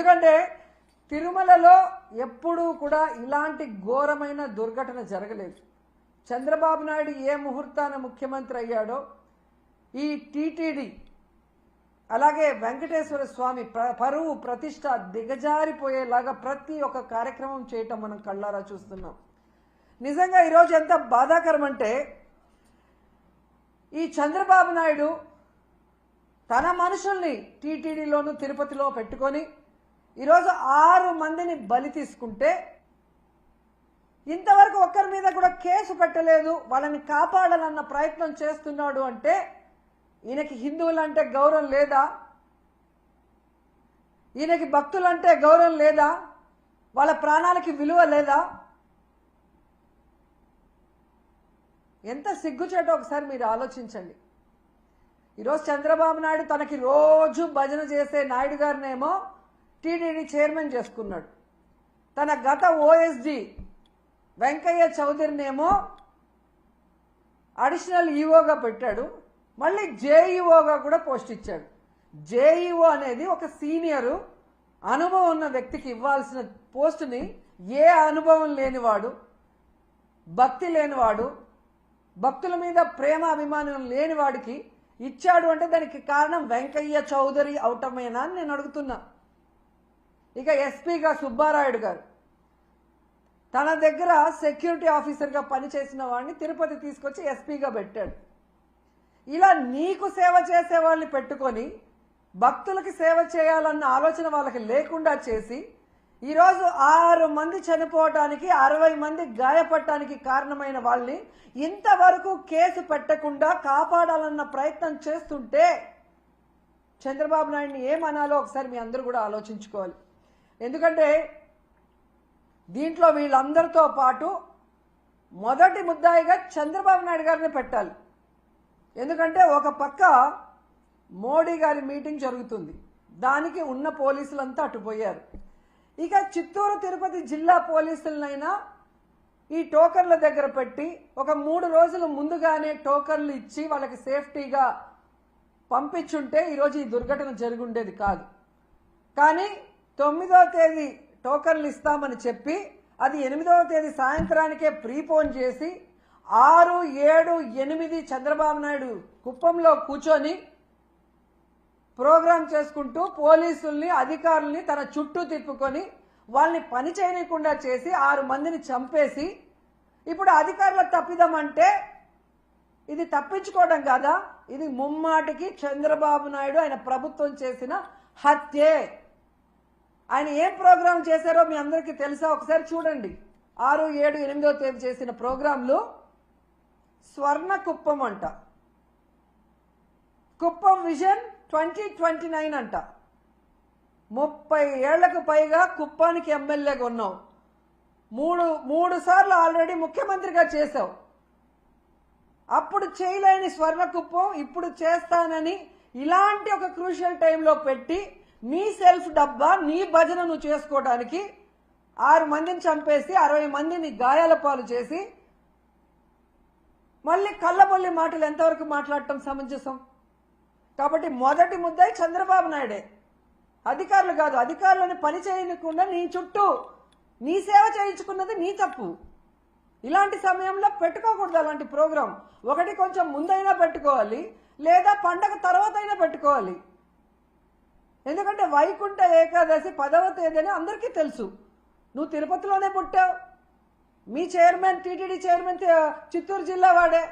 ఎందుకంటే తిరుమలలో ఎప్పుడూ కూడా ఇలాంటి ఘోరమైన దుర్ఘటన జరగలేదు. చంద్రబాబు నాయుడు ఏ ముహూర్తాన ముఖ్యమంత్రి అయ్యాడో ఈ టీటీడీ అలాగే వెంకటేశ్వర స్వామి ప్ర- పరువు ప్రతిష్ట దిగజారిపోయేలాగా ప్రతి ఒక్క కార్యక్రమం చేయటం మనం కళ్ళారా చూస్తున్నాం. నిజంగా ఈరోజు ఎంత బాధాకరం అంటే ఈ చంద్రబాబు నాయుడు తన మనుషుల్ని టీటీడీలోను తిరుపతిలో పెట్టుకొని ఈరోజు ఆరు మందిని బలి తీసుకుంటే ఇంతవరకు ఒక్కరి మీద కూడా కేసు పెట్టలేదు వాళ్ళని కాపాడాలన్న ప్రయత్నం చేస్తున్నాడు అంటే ఈయనకి హిందువులంటే గౌరవం లేదా? ఈయనకి భక్తులంటే గౌరవం లేదా? వాళ్ళ ప్రాణాలకి విలువ లేదా? ఎంత సిగ్గుచేటో ఒకసారి మీరు ఆలోచించండి. ఈరోజు చంద్రబాబు నాయుడు తనకి రోజు భజన చేసే నాయుడు గారినేమో టీడీడీ చైర్మన్ చేసుకున్నాడు. తన గత ఓఎస్డి వెంకయ్య చౌదరినేమో అడిషనల్ ఈఓగా పెట్టాడు. మళ్ళీ జేఈఓగా కూడా పోస్ట్ ఇచ్చాడు. జేఈఓ అనేది ఒక సీనియరు. అనుభవం ఉన్న వ్యక్తికి ఇవ్వాల్సిన పోస్టుని ఏ అనుభవం లేనివాడు భక్తి లేనివాడు భక్తుల మీద ప్రేమ అభిమానం లేనివాడికి ఇచ్చాడు అంటే దానికి కారణం వెంకయ్య చౌదరి అవటమేనా అని నేను అడుగుతున్నా. ఇక ఎస్పీగా సుబ్బారాయుడు గారు. తన దగ్గర సెక్యూరిటీ ఆఫీసర్గా పనిచేసిన వాడిని తిరుపతి తీసుకొచ్చి ఎస్పీగా పెట్టాడు. ఇలా నీకు సేవ చేసే వాళ్ళని పెట్టుకొని భక్తులకి సేవ చేయాలన్న ఆలోచన వాళ్ళకి లేకుండా చేసి ఈరోజు ఆరు మంది చనిపోవటానికి అరవై మంది గాయపడటానికి కారణమైన వాళ్ళని ఇంతవరకు కేసు పెట్టకుండా కాపాడాలన్న ప్రయత్నం చేస్తుంటే చంద్రబాబు నాయుడిని ఏమనాలో ఒకసారి మీ అందరూ కూడా ఆలోచించుకోవాలి. ఎందుకంటే దీంట్లో వీళ్ళందరితో పాటు మొదటి ముద్దాయిగా చంద్రబాబు నాయుడు గారిని పెట్టాలి. ఎందుకంటే ఒక పక్క మోడీ గారి మీటింగ్ జరుగుతుంది. దానికి ఉన్న పోలీసులంతా అటుపోయారు. ఇక చిత్తూరు తిరుపతి జిల్లా పోలీసులనైనా ఈ టోకన్ల దగ్గర పెట్టి ఒక మూడు రోజులు ముందుగానే టోకన్లు ఇచ్చి వాళ్ళకి సేఫ్టీగా పంపించుంటే ఈరోజు ఈ దుర్ఘటన జరిగి ఉండేది కాదు. కానీ తొమ్మిదవ తేదీ టోకన్లు ఇస్తామని చెప్పి అది ఎనిమిదవ తేదీ సాయంత్రానికే ప్రీపోన్ చేసి ఆరు ఏడు ఎనిమిది చంద్రబాబు నాయుడు కుప్పంలో కూర్చొని ప్రోగ్రాం చేసుకుంటూ పోలీసుల్ని అధికారుల్ని తన చుట్టూ తిప్పుకొని వాళ్ళని పని చేయనీయకుండా చేసి ఆరు మందిని చంపేసి ఇప్పుడు అధికారుల తప్పిదం అంటే ఇది తప్పించుకోవడం కాదా? ఇది ముమ్మాటికి చంద్రబాబు నాయుడు ఆయన ప్రభుత్వం చేసిన హత్యే. ఆయన ఏం ప్రోగ్రాం చేశారో మీ అందరికీ తెలుసా? ఒకసారి చూడండి. ఆరు ఏడు ఎనిమిదో తేదీ చేసిన ప్రోగ్రాంలు స్వర్ణ కుప్పం అంట. Kuppam vision twenty twenty nine అంట. ముప్పై ఏళ్ళకు పైగా కుప్పానికి ఎమ్మెల్యేగా ఉన్నావు మూడు మూడు సార్లు ఆల్రెడీ ముఖ్యమంత్రిగా చేశావు. అప్పుడు చేయలేని స్వర్ణ కుప్పం ఇప్పుడు చేస్తానని ఇలాంటి ఒక క్రూషియల్ టైంలో పెట్టి నీ సెల్ఫ్ డబ్బా నీ భజన నువ్వు చేసుకోవడానికి ఆరు మందిని చంపేసి అరవై మందిని గాయాల పాలు చేసి మళ్ళీ కళ్ళబొల్లి మాటలు ఎంతవరకు మాట్లాడటం సమంజసం? కాబట్టి మొదటి ముద్దాయి చంద్రబాబు నాయుడే. అధికారులు కాదు అధికారులను పని చేయకుండా నీ చుట్టూ నీ సేవ చేయించుకున్నది నీ తప్పు. ఇలాంటి సమయంలో పెట్టుకోకూడదు అలాంటి ప్రోగ్రాం. ఒకటి కొంచెం ముందైనా పెట్టుకోవాలి లేదా పండగ తర్వాత అయినా పెట్టుకోవాలి. ఎందుకంటే వైకుంఠ ఏకాదశి పదవ తేదీని అందరికీ తెలుసు. నువ్వు తిరుపతిలోనే పుట్టావు. మీ చైర్మన్ టీటీడీ చైర్మన్ చిత్తూరు జిల్లా వాడే.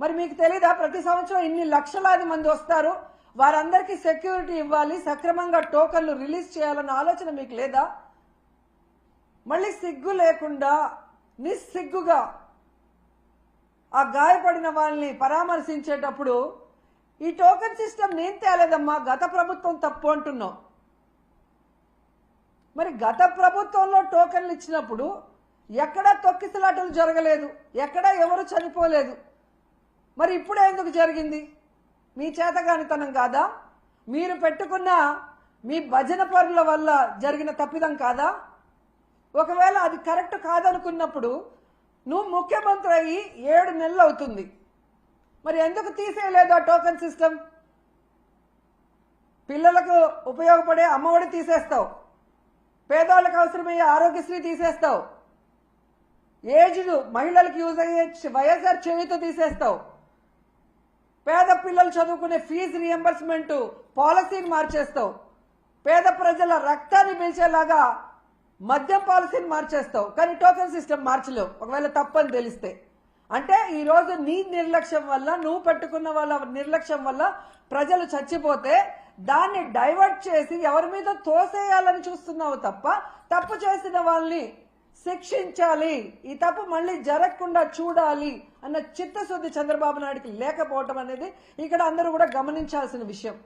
మరి మీకు తెలీదా ప్రతి సంవత్సరం ఇన్ని లక్షలాది మంది వస్తారు. వారందరికీ సెక్యూరిటీ ఇవ్వాలి సక్రమంగా టోకన్లు రిలీజ్ చేయాలన్న ఆలోచన మీకు లేదా? మళ్ళీ సిగ్గు లేకుండా నిస్సిగ్గుగా ఆ గాయపడిన వాళ్ళని పరామర్శించేటప్పుడు ఈ టోకెన్ సిస్టమ్ నేను తేలేదమ్మా గత ప్రభుత్వం తప్పు అంటున్నావు. మరి గత ప్రభుత్వంలో టోకెన్లు ఇచ్చినప్పుడు ఎక్కడా తొక్కిసలాటలు జరగలేదు ఎక్కడా ఎవరు చనిపోలేదు. మరి ఇప్పుడు ఎందుకు జరిగింది? మీ చేతగానితనం కాదా? మీరు పెట్టుకున్న మీ భజన పరుల వల్ల జరిగిన తప్పిదం కాదా? ఒకవేళ అది కరెక్ట్ కాదనుకున్నప్పుడు నువ్వు ముఖ్యమంత్రి అయ్యి ఏడు నెలలు అవుతుంది. మరి ఎందుకు తీసేయలేదు ఆ టోకెన్ సిస్టమ్ పిల్లలకు ఉపయోగపడే అమ్మఒడి తీసేస్తావు. పేదవాళ్ళకి అవసరమయ్యే ఆరోగ్యశ్రీ తీసేస్తావు. ఏజ్డ్ మహిళలకు యూజ్ అయ్యే వైఎస్ఆర్ చేయుత తీసేస్తావు. పేద పిల్లలు చదువుకునే ఫీజు రియంబర్స్మెంట్ పాలసీని మార్చేస్తావు. పేద ప్రజల రక్తాన్ని పిలిచేలాగా మద్యం పాలసీని మార్చేస్తావు. కానీ టోకెన్ సిస్టమ్ మార్చలేవు. ఒకవేళ తప్పని తెలిస్తే. అంటే ఈరోజు నీ నిర్లక్ష్యం వల్ల నువ్వు పెట్టుకున్న వాళ్ళ నిర్లక్ష్యం వల్ల ప్రజలు చచ్చిపోతే దాన్ని డైవర్ట్ చేసి ఎవరి మీద తోసేయాలని చూస్తున్నావు తప్ప తప్పు చేసిన వాళ్ళని శిక్షించాలి. ఈ తప్పు మళ్ళీ జరగకుండా చూడాలి అన్న చిత్తశుద్ధి చంద్రబాబు నాయుడికి లేకపోవటం అనేది ఇక్కడ అందరూ కూడా గమనించాల్సిన విషయం.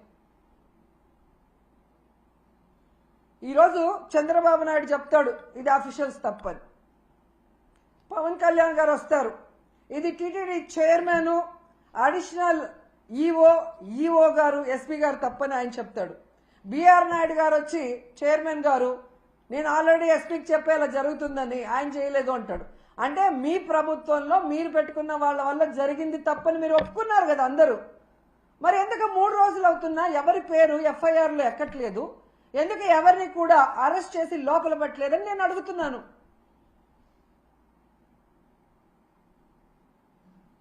ఈరోజు చంద్రబాబు నాయుడు చెప్తాడు ఇది అఫీషియల్స్ తప్పని. పవన్ కళ్యాణ్ గారు వస్తారు. ఇది TTD chairman additional EO EO గారు ఎస్పీ గారు తప్పని ఆయన చెప్తాడు. బీఆర్ నాయుడు గారు వచ్చి చైర్మన్ గారు నేను ఆల్రెడీ ఎస్పీకి చెప్పేలా జరుగుతుందని ఆయన చేయలేదు అంటాడు. అంటే మీ ప్రభుత్వంలో మీరు పెట్టుకున్న వాళ్ళ వల్ల జరిగింది తప్పని మీరు ఒప్పుకున్నారు కదా అందరూ. మరి ఎందుకు మూడు రోజులు అవుతున్నా ఎవరి పేరు ఎఫ్ఐఆర్లో ఎక్కట్లేదు? ఎందుకు ఎవరిని కూడా అరెస్ట్ చేసి లోపల పెట్టలేదని నేను అడుగుతున్నాను.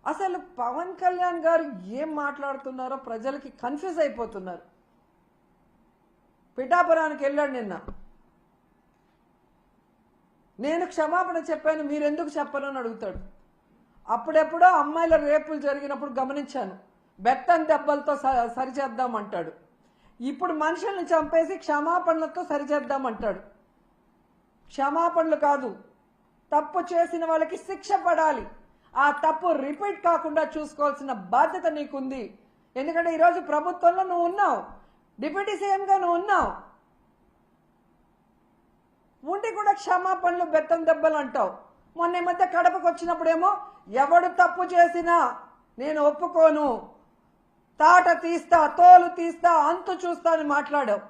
అసలు పవన్ కళ్యాణ్ గారు ఏం మాట్లాడుతున్నారో ప్రజలకి కన్ఫ్యూజ్ అయిపోతున్నారు. పిఠాపురానికి వెళ్ళాడు నిన్న. నేను క్షమాపణ చెప్పాను మీరెందుకు చెప్పరు అని అడుగుతాడు. అప్పుడెప్పుడో అమ్మాయిల రేపులు జరిగినప్పుడు గమనించాను. బెత్తం దెబ్బలతో స- సరిచేద్దామంటాడు. ఇప్పుడు మనుషుల్ని చంపేసి క్షమాపణలతో సరిచేద్దామంటాడు. క్షమాపణలు కాదు తప్పు చేసిన వాళ్ళకి శిక్ష పడాలి. ఆ తప్పు రిపీట్ కాకుండా చూసుకోవాల్సిన బాధ్యత నీకుంది. ఎందుకంటే ఈరోజు ప్రభుత్వంలో నువ్వు ఉన్నావు. డిప్యూటీ సీఎంగా నువ్వు ఉన్నావు. ఉండి కూడా క్షమాపణలు బెత్తం దెబ్బలు అంటావు. మొన్న ఈ మధ్య కడపకు వచ్చినప్పుడేమో ఎవడు తప్పు చేసినా నేను ఒప్పుకోను. తాట తీస్తా తోలు తీస్తా అంతు చూస్తా అని మాట్లాడావు.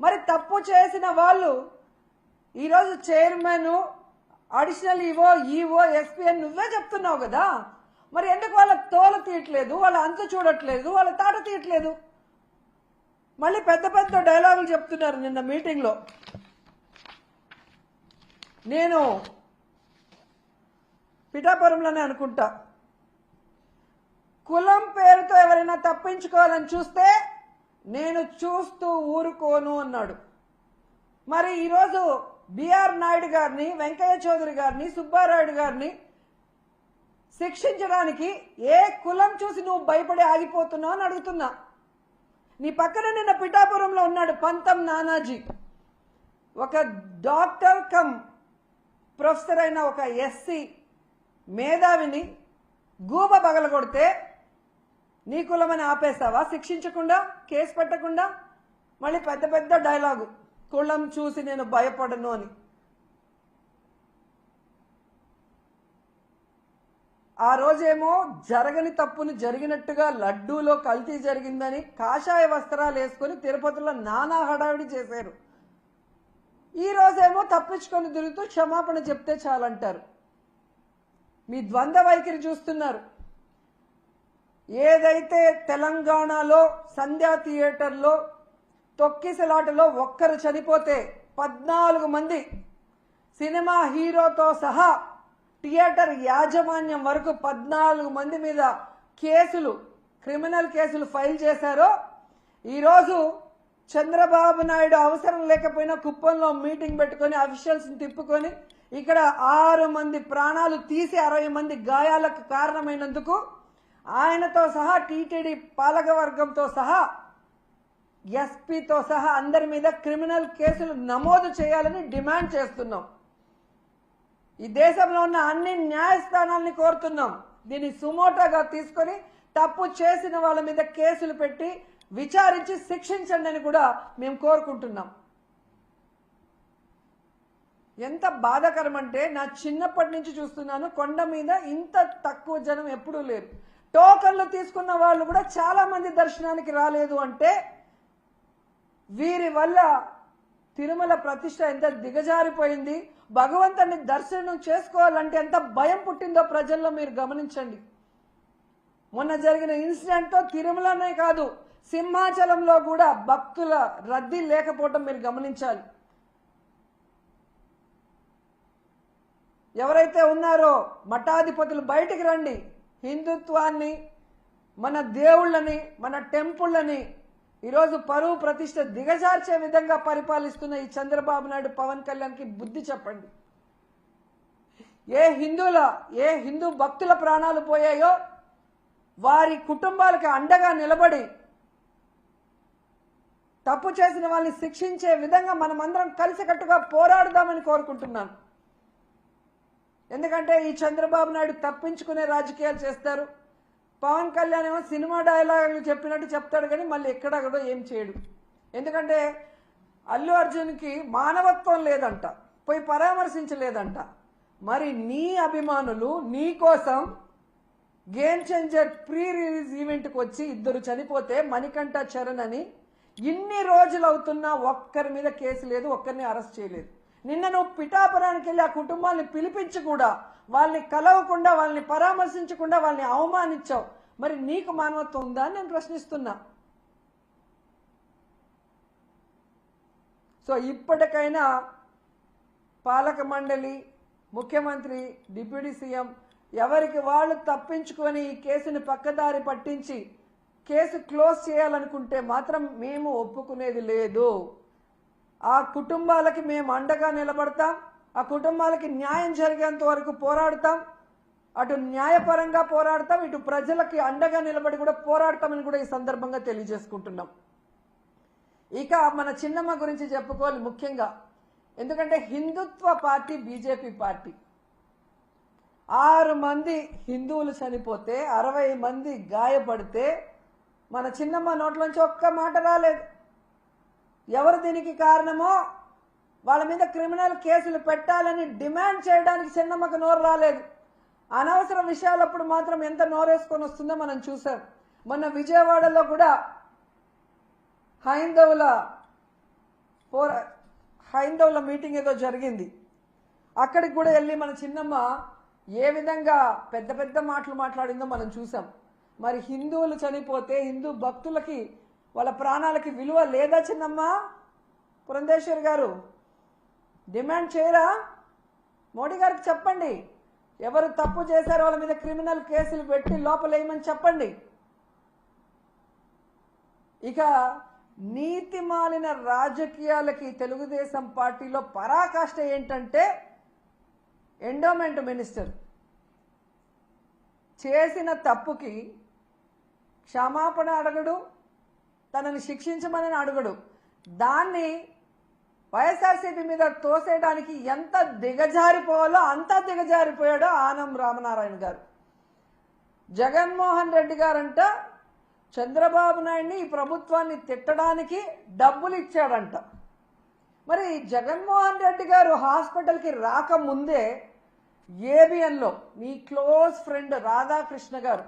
మరి తప్పు చేసిన వాళ్ళు ఈరోజు chairman additional EO EO SP అని నువ్వే చెప్తున్నావు కదా. మరి ఎందుకు వాళ్ళ తోలు తీయట్లేదు? వాళ్ళ అంతు చూడట్లేదు? వాళ్ళ తాట తీయట్లేదు? మళ్ళీ పెద్ద పెద్ద డైలాగులు చెప్తున్నారు నిన్న మీటింగ్లో నేను పిఠాపురంలోనే అనుకుంటా. కులం పేరుతో ఎవరైనా తప్పించుకోవాలని చూస్తే నేను చూస్తూ ఊరుకోను అన్నాడు. మరి ఈరోజు బిఆర్ నాయుడు గారిని వెంకయ్య చౌదరి గారిని సుబ్బారాయుడు గారిని శిక్షించడానికి ఏ కులం చూసి నువ్వు భయపడి ఆగిపోతున్నావు అని అడుగుతున్నా. నీ పక్కన నిన్న పిఠాపురంలో ఉన్నాడు పంతం నానాజీ. ఒక డాక్టర్ కమ్ ప్రొఫెసర్ అయిన ఒక ఎస్సీ మేధావిని గూబ పగలగొడితే నీ కులమని ఆపేస్తావా? శిక్షించకుండా కేసు పెట్టకుండా? మళ్ళీ పెద్ద పెద్ద డైలాగు. కులం చూసి నేను భయపడను అని. ఆ రోజేమో జరగని తప్పును జరిగినట్టుగా లడ్డూలో కల్తీ జరిగిందని కాషాయ వస్త్రాలు వేసుకొని తిరుపతిలో నానా హడావిడి చేశారు. ఈ రోజేమో తప్పించుకొని తిరుగుతూ క్షమాపణ చెప్తే చాలంటారు. మీ ద్వంద్వ వైఖరి చూస్తున్నారు. ఏదైతే తెలంగాణలో సంధ్యా థియేటర్లో తొక్కిసలాటలో ఒక్కరు చనిపోతే పద్నాలుగు మంది సినిమా హీరోతో సహా థియేటర్ యాజమాన్యం వరకు పద్నాలుగు మంది మీద కేసులు క్రిమినల్ కేసులు ఫైల్ చేశారో ఈరోజు చంద్రబాబు నాయుడు అవసరం లేకపోయినా కుప్పంలో మీటింగ్ పెట్టుకొని అఫీషియల్స్ని తిప్పుకొని ఇక్కడ ఆరు మంది ప్రాణాలు తీసి అరవై మంది గాయాలకు కారణమైనందుకు ఆయనతో సహా టీటీడీ పాలకవర్గంతో సహా ఎస్పీతో సహా అందరి మీద క్రిమినల్ కేసులు నమోదు చేయాలని డిమాండ్ చేస్తున్నాం. ఈ దేశంలో ఉన్న అన్ని న్యాయస్థానాల్ని కోరుతున్నాం. దీన్ని సుమోటోగా తీసుకొని తప్పు చేసిన వాళ్ళ మీద కేసులు పెట్టి విచారించి శిక్షించండి అని కూడా మేము కోరుకుంటున్నాం. ఎంత బాధాకరం అంటే నా చిన్నప్పటి నుంచి చూస్తున్నాను కొండ మీద ఇంత తక్కువ జనం ఎప్పుడూ లేరు. టోకన్లు తీసుకున్న వాళ్ళు కూడా చాలామంది దర్శనానికి రాలేదు అంటే వీరి వల్ల తిరుమల ప్రతిష్ట ఎంత దిగజారిపోయింది? భగవంతుని దర్శనం చేసుకోవాలంటే ఎంత భయం పుట్టిందో ప్రజల్లో మీరు గమనించండి. మొన్న జరిగిన ఇన్సిడెంట్తో తిరుమలనే కాదు సింహాచలంలో కూడా భక్తుల రద్దీ లేకపోవటం మీరు గమనించాలి. ఎవరైతే ఉన్నారో మఠాధిపతులు బయటికి రండి. హిందుత్వాన్ని మన దేవుళ్ళని మన టెంపుళ్ళని ఈరోజు పరువు ప్రతిష్ట దిగజార్చే విధంగా పరిపాలిస్తున్న ఈ చంద్రబాబు నాయుడు పవన్ కళ్యాణ్కి బుద్ధి చెప్పండి. ఏ హిందువుల ఏ హిందూ భక్తుల ప్రాణాలు పోయాయో వారి కుటుంబాలకి అండగా నిలబడి తప్పు చేసిన వాళ్ళని శిక్షించే విధంగా మనమందరం కలిసికట్టుగా పోరాడదామని కోరుకుంటున్నాను. ఎందుకంటే ఈ చంద్రబాబు నాయుడు తప్పించుకునే రాజకీయాలు చేస్తారు. పవన్ కళ్యాణ్ ఏమో సినిమా డైలాగులు చెప్పినట్టు చెప్తాడు కానీ మళ్ళీ ఎక్కడ ఏం చేయడు. ఎందుకంటే అల్లు అర్జున్కి మానవత్వం లేదంట పోయి పరామర్శించలేదంట. మరి నీ అభిమానులు నీ కోసం గేమ్ చేంజర్ ప్రీ రిలీజ్ ఈవెంట్కి వచ్చి ఇద్దరు చనిపోతే మణికంఠ చరణ్ అని ఇన్ని రోజులు అవుతున్నా ఒక్కరి మీద కేసు లేదు ఒక్కరిని అరెస్ట్ చేయలేదు. నిన్న నువ్వు పిఠాపురానికి వెళ్ళి ఆ కుటుంబాన్ని పిలిపించి కూడా వాళ్ళని కలవకుండా వాళ్ళని పరామర్శించకుండా వాళ్ళని అవమానించావు. మరి నీకు మానవత్వం ఉందా అని నేను ప్రశ్నిస్తున్నా. సో ఇప్పటికైనా పాలక మండలి ముఖ్యమంత్రి డిప్యూటీ సీఎం ఎవరికి వాళ్ళు తప్పించుకొని ఈ కేసుని పక్కదారి పట్టించి కేసు క్లోజ్ చేయాలనుకుంటే మాత్రం మేము ఒప్పుకునేది లేదు. ఆ కుటుంబాలకి మేము అండగా నిలబడతాం. ఆ కుటుంబాలకి న్యాయం జరిగేంత వరకు పోరాడతాం. అటు న్యాయపరంగా పోరాడతాం ఇటు ప్రజలకి అండగా నిలబడి కూడా పోరాడతామని కూడా ఈ సందర్భంగా తెలియజేసుకుంటున్నాం. ఇక మన చిన్నమ్మ గురించి చెప్పుకోవాలి ముఖ్యంగా. ఎందుకంటే హిందుత్వ పార్టీ బీజేపీ పార్టీ. ఆరు మంది హిందువులు చనిపోతే అరవై మంది గాయపడితే మన చిన్నమ్మ నోట్లోంచి ఒక్క మాట రాలేదు. ఎవరు దీనికి కారణమో వాళ్ళ మీద క్రిమినల్ కేసులు పెట్టాలని డిమాండ్ చేయడానికి చిన్నమ్మకు నోరు రాలేదు. అనవసర విషయాలప్పుడు మాత్రం ఎంత నోరేసుకొని వస్తుందో మనం చూసాం మొన్న విజయవాడలో కూడా హైందవుల పోరా హైందవుల మీటింగ్ ఏదో జరిగింది. అక్కడికి కూడా వెళ్ళి మన చిన్నమ్మ ఏ విధంగా పెద్ద పెద్ద మాటలు మాట్లాడిందో మనం చూసాం మరి హిందువులు చనిపోతే హిందూ భక్తులకి వాళ్ళ ప్రాణాలకి విలువ లేదా చిన్నమ్మ? పురంధేశ్వర్ గారు? డిమాండ్ చేయరా? మోడీ గారికి చెప్పండి. ఎవరు తప్పు చేశారో వాళ్ళ మీద క్రిమినల్ కేసులు పెట్టి లోపలేయమని చెప్పండి. ఇక నీతి మాలిన రాజకీయాలకి తెలుగుదేశం పార్టీలో పరాకాష్ట ఏంటంటే ఎండోమెంట్ మినిస్టర్ చేసిన తప్పుకి క్షమాపణ అడగడు తనని శిక్షించమని అడగడు. దాన్ని వైఎస్ఆర్సీపీ మీద తోసేయడానికి ఎంత దిగజారిపోవాలో అంత దిగజారిపోయాడో ఆనం రామనారాయణ గారు. జగన్మోహన్ రెడ్డి గారంట చంద్రబాబు నాయుడిని ఈ ప్రభుత్వాన్ని తిట్టడానికి డబ్బులు ఇచ్చాడంట. మరి జగన్మోహన్ రెడ్డి గారు హాస్పిటల్కి రాకముందే ఏబిఎన్లో మీ క్లోజ్ ఫ్రెండ్ రాధాకృష్ణ గారు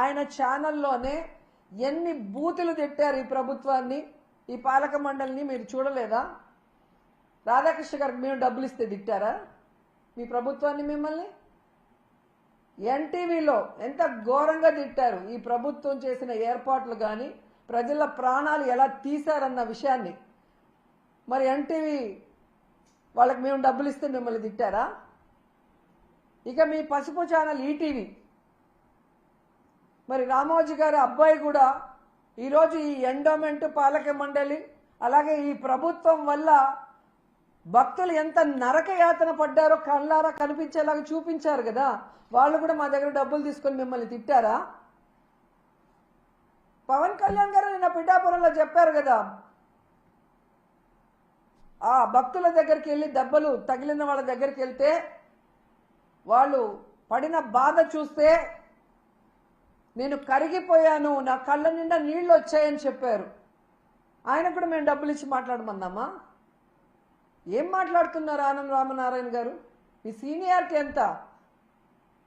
ఆయన ఛానల్లోనే ఎన్ని బూతులు తిట్టారు ఈ ప్రభుత్వాన్ని ఈ పాలక మండలిని మీరు చూడలేదా? రాధాకృష్ణ గారికి మేము డబ్బులు ఇస్తే తిట్టారా? మీ ప్రభుత్వాన్ని మిమ్మల్ని? ఎన్టీవీలో ఎంత ఘోరంగా తిట్టారు ఈ ప్రభుత్వం చేసిన ఏర్పాట్లు కానీ ప్రజల ప్రాణాలు ఎలా తీశారన్న విషయాన్ని. మరి ఎన్టీవీ వాళ్ళకి మేము డబ్బులు ఇస్తే మిమ్మల్ని తిట్టారా? ఇక మీ పసుపు ఛానల్ ఈటీవీ. మరి రామోజీ గారి అబ్బాయి కూడా ఈరోజు ఈ ఎండోమెంట్ పాలక మండలి అలాగే ఈ ప్రభుత్వం వల్ల భక్తులు ఎంత నరక యాతన పడ్డారో కళ్ళారా కనిపించేలాగా చూపించారు కదా. వాళ్ళు కూడా మా దగ్గర డబ్బులు తీసుకొని మిమ్మల్ని తిట్టారా? పవన్ కళ్యాణ్ గారు నిన్న పిఠాపురంలో చెప్పారు కదా. ఆ భక్తుల దగ్గరికి వెళ్ళి దెబ్బలు తగిలిన వాళ్ళ దగ్గరికి వెళ్తే వాళ్ళు పడిన బాధ చూస్తే నేను కరిగిపోయాను నా కళ్ళ నిండా నీళ్ళు వచ్చాయని చెప్పారు. ఆయన కూడా మేము డబ్బులు ఇచ్చి మాట్లాడమన్నామా ఏం మాట్లాడుతున్నారు ఆనం రామనారాయణ గారు? మీ సీనియారిటీ ఎంత?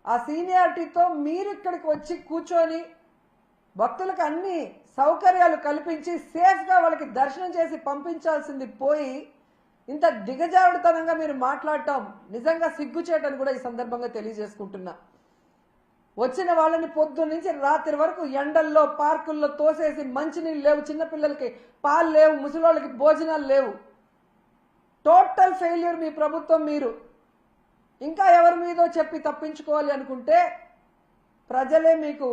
ఆ సీనియారిటీతో మీరు ఇక్కడికి వచ్చి కూర్చొని భక్తులకు అన్ని సౌకర్యాలు కల్పించి సేఫ్గా వాళ్ళకి దర్శనం చేసి పంపించాల్సింది పోయి ఇంత దిగజారుడుతనంగా మీరు మాట్లాడటం నిజంగా సిగ్గుచేటని కూడా ఈ సందర్భంగా తెలియజేసుకుంటున్నా. వచ్చిన వాళ్ళని పొద్దున్న నుంచి రాత్రి వరకు ఎండల్లో పార్కుల్లో తోసేసి మంచినీళ్ళు లేవు చిన్నపిల్లలకి పాలు లేవు ముసలోళ్ళకి భోజనాలు లేవు. టోటల్ ఫెయిల్యూర్ మీ ప్రభుత్వం మీరు. ఇంకా ఎవరి మీదో చెప్పి తప్పించుకోవాలి అనుకుంటే ప్రజలే మీకు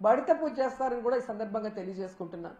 బడిత పూజ చేస్తారని కూడా ఈ సందర్భంగా తెలియజేసుకుంటున్నాను.